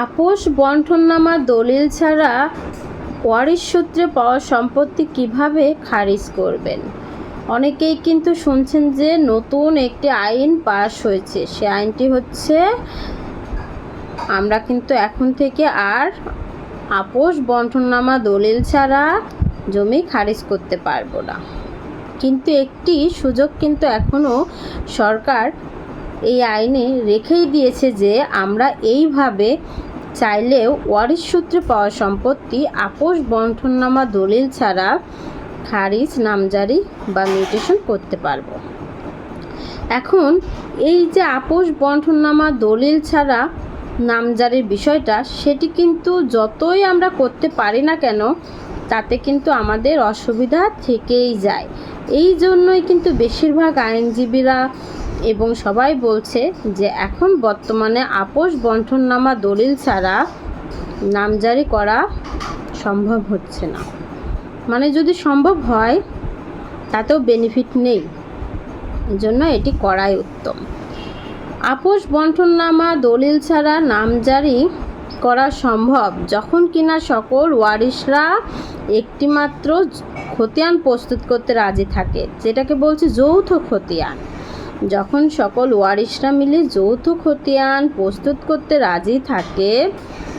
আপোষ বন্টননামা দলিল ছাড়া ওয়ারিশ সূত্রে পাওয়া সম্পত্তি কীভাবে খারিজ করবেন? অনেকেই কিন্তু শুনছেন যে নতুন একটি আইন পাশ হয়েছে। সে আইনটি হচ্ছে, আমরা কিন্তু এখন থেকে আর আপোষ বন্টননামা দলিল ছাড়া জমি খারিজ করতে পারব না। কিন্তু একটি সুযোগ কিন্তু এখনও সরকার এই আইনে রেখেই দিয়েছে যে আমরা এইভাবে চাইলেও ওয়ারিশ সূত্রে পাওয়া সম্পত্তি আপোষ বন্টননামা দলিল ছাড়া খারিজ, নামজারি বা মিউটেশন করতে পারব। এখন এই যে আপোষ বন্টননামা দলিল ছাড়া নামজারির বিষয়টা, সেটি কিন্তু যতই আমরা করতে পারি না কেন, তাতে কিন্তু আমাদের অসুবিধা থেকেই যায়। এই জন্যই কিন্তু বেশিরভাগ আইনজীবীরা এবং সবাই বলছে যে এখন বর্তমানে আপোষ বন্টননামা দলিল ছাড়া নামজারি করা সম্ভব হচ্ছে না। মানে যদি সম্ভব হয়, তাতেও বেনিফিট নেই। জন্য এটি করাই উত্তম। আপোষ বন্টননামা দলিল ছাড়া নামজারি করা সম্ভব যখন কিনা সকল ওয়ারিশরা একটিমাত্র খতিয়ান প্রস্তুত করতে রাজি থাকে, যেটাকে বলছে যৌথ খতিয়ান। যখন সকল ওয়ারিশরা মিলে যৌথ খতিয়ান প্রস্তুত করতে রাজি থাকে,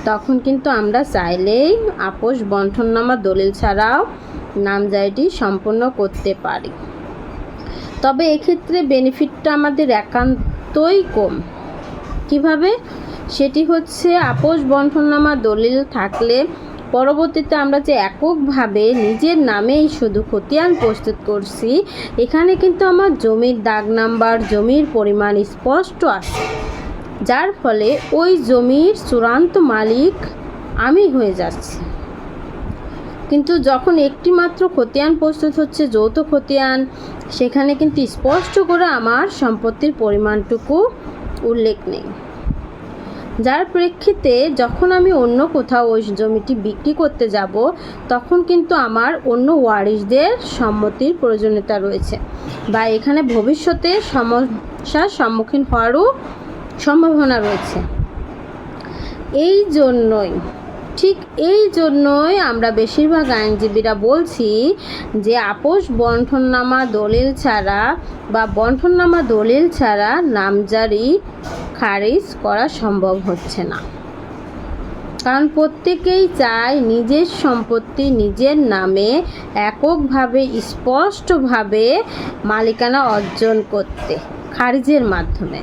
তখন কিন্তু আমরা চাইলেই আপোষ বন্টননামা দলিল ছাড়াও নামজারিটি সম্পন্ন করতে পারি। তবে এক্ষেত্রে বেনিফিটটা আমাদের একান্তই কম। কীভাবে? সেটি হচ্ছে, আপোষ বন্টননামা দলিল থাকলে পরবর্তীতে আমরা যে এককভাবে নিজের নামেই শুধু খতিয়ান প্রস্তুত করছি, এখানে কিন্তু আমার জমির দাগ নাম্বার, জমির পরিমাণ স্পষ্ট আছে। যার ফলে ওই জমির চূড়ান্ত মালিক আমি হয়ে যাচ্ছি। কিন্তু যখন একটি মাত্র খতিয়ান প্রস্তুত হচ্ছে, যৌথ খতিয়ান, সেখানে কিন্তু স্পষ্ট করে আমার সম্পত্তির পরিমাণটুকু উল্লেখ নেই। যার প্রেক্ষিতে যখন আমি অন্য কোথাও ওই জমিটি বিক্রি করতে যাব, তখন কিন্তু আমার অন্য ওয়ারিশদের সম্মতির প্রয়োজনীয়তা রয়েছে বা এখানে ভবিষ্যতে সমস্যার সম্মুখীন হওয়ারও সম্ভাবনা রয়েছে। এই জন্যই ঠিক এই জন্যই আমরা বেশিরভাগ আইনজীবীরা বলছি যে আপোষ বন্টননামা দলিল ছাড়া বা বন্টননামা দলিল ছাড়া নামজারি খারিজ করা সম্ভব হচ্ছে না। কারণ প্রত্যেকেই চায় নিজের সম্পত্তি নিজের নামে এককভাবে, স্পষ্টভাবে মালিকানা অর্জন করতে, খারিজের মাধ্যমে।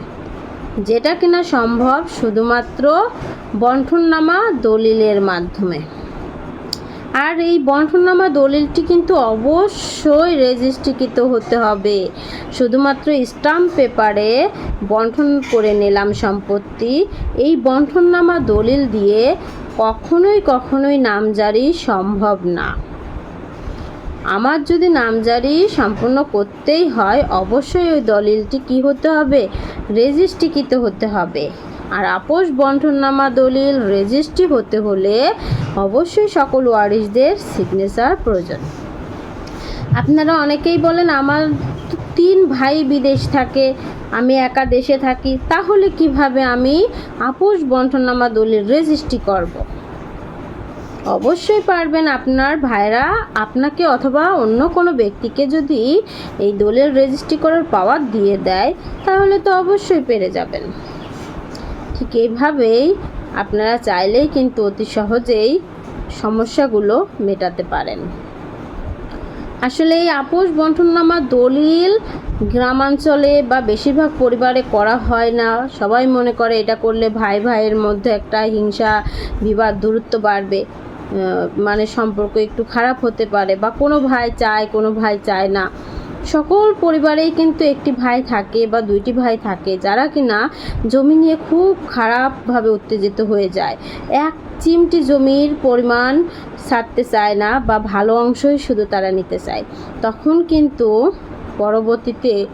যেটা কিনা সম্ভব শুধুমাত্র বন্টননামা দলিলের মাধ্যমে। আর এই বন্টননামা দলিলটি কিন্তু অবশ্যই রেজিস্ট্রিকৃত হতে হবে। শুধুমাত্র স্টাম্প পেপারে বন্টন করে নিলাম সম্পত্তি। এই বন্টননামা দলিল দিয়ে কখনোই কখনোই নামজারি সম্ভব না। আমার যদি নামজারি সম্পূর্ণ করতেই হয়, অবশ্যই ওই দলিলটি কি হতে হবে? রেজিস্ট্রিকৃত হতে হবে। আর আপোষ বন্টননামা দলিল রেজিস্ট্রি হতে হলে অবশ্যই সকল ওয়ারিশদের সিগনেচার প্রয়োজন। আপনারা অনেকেই বলেন, আমার তিন ভাই বিদেশ থাকে, আমি একা দেশে থাকি, তাহলে কীভাবে আমি আপোষ বন্টননামা দলিল রেজিস্ট্রি করব। অবশ্যই পারবেন আপনার ভাইরা আপনাকে অথবা অন্য কোনো ব্যক্তিকে যদি এই দলিল রেজিস্ট্রি করার পাওয়ার দিয়ে দেয়, তাহলে তো অবশ্যই পেরে যাবেন। ঠিক এইভাবেই আপনারা চাইলেই কিন্তু অতি সহজেই সমস্যাগুলো মেটাতে পারেন। আসলে এই আপোষ বন্টননামা দলিল গ্রামাঞ্চলে বা বেশিরভাগ পরিবারে করা হয় না। সবাই মনে করে এটা করলে ভাই ভাইয়ের মধ্যে একটা হিংসা, বিবাদ, দূরত্ব বাড়বে। মানে সম্পর্ক একটু খারাপ হতে পারে বা কোনো ভাই চায়, কোনো ভাই চায় না। সকল পরিবারেই কিন্তু একটি ভাই থাকে বা দুইটি ভাই থাকে যারা কিনা জমি নিয়ে খুব খারাপভাবে উত্তেজিত হয়ে যায়। এক চিমটি জমির পরিমাণ ছাড়তে চায় না বা ভালো অংশই শুধু তারা নিতে চায়। তখন কিন্তু পরবর্তীতে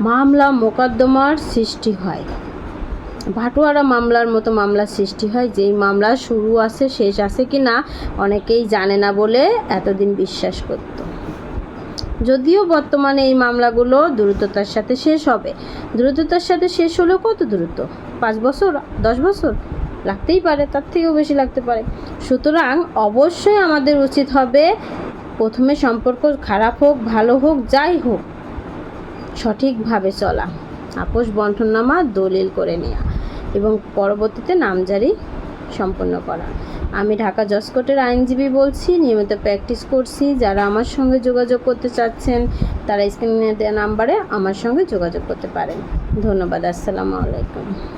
মামলা মোকদ্দমার সৃষ্টি হয়। ভাটোয়ারা মামলার মতো মামলার সৃষ্টি হয়, যেই মামলা শুরু আছে, শেষ আছে কি না অনেকেই জানে না বলে এতদিন বিশ্বাস করতো। যদিও বর্তমানে এই মামলাগুলো দ্রুততার সাথে শেষ হবে। দ্রুততার সাথে শেষ হলেও কত দ্রুত? পাঁচ বছর? দশ বছর? লাগতেই পারে, তার থেকেও বেশি লাগতে পারে। সুতরাং অবশ্যই আমাদের উচিত হবে প্রথমে সম্পর্ক খারাপ হোক, ভালো হোক, যাই হোক, সঠিকভাবে চলা। আপোষ বন্টননামা দলিল করে নেওয়া এবং পরবর্তীতে নামজারি সম্পন্ন করা। আমি ঢাকা জসকোটের আইনজীবী বলছি, নিয়মিত প্র্যাকটিস করছি। যারা আমার সঙ্গে যোগাযোগ করতে চাচ্ছেন, তারা স্ক্রিনে দেওয়া নাম্বারে আমার সঙ্গে যোগাযোগ করতে পারেন। ধন্যবাদ, আসসালামু আলাইকুম।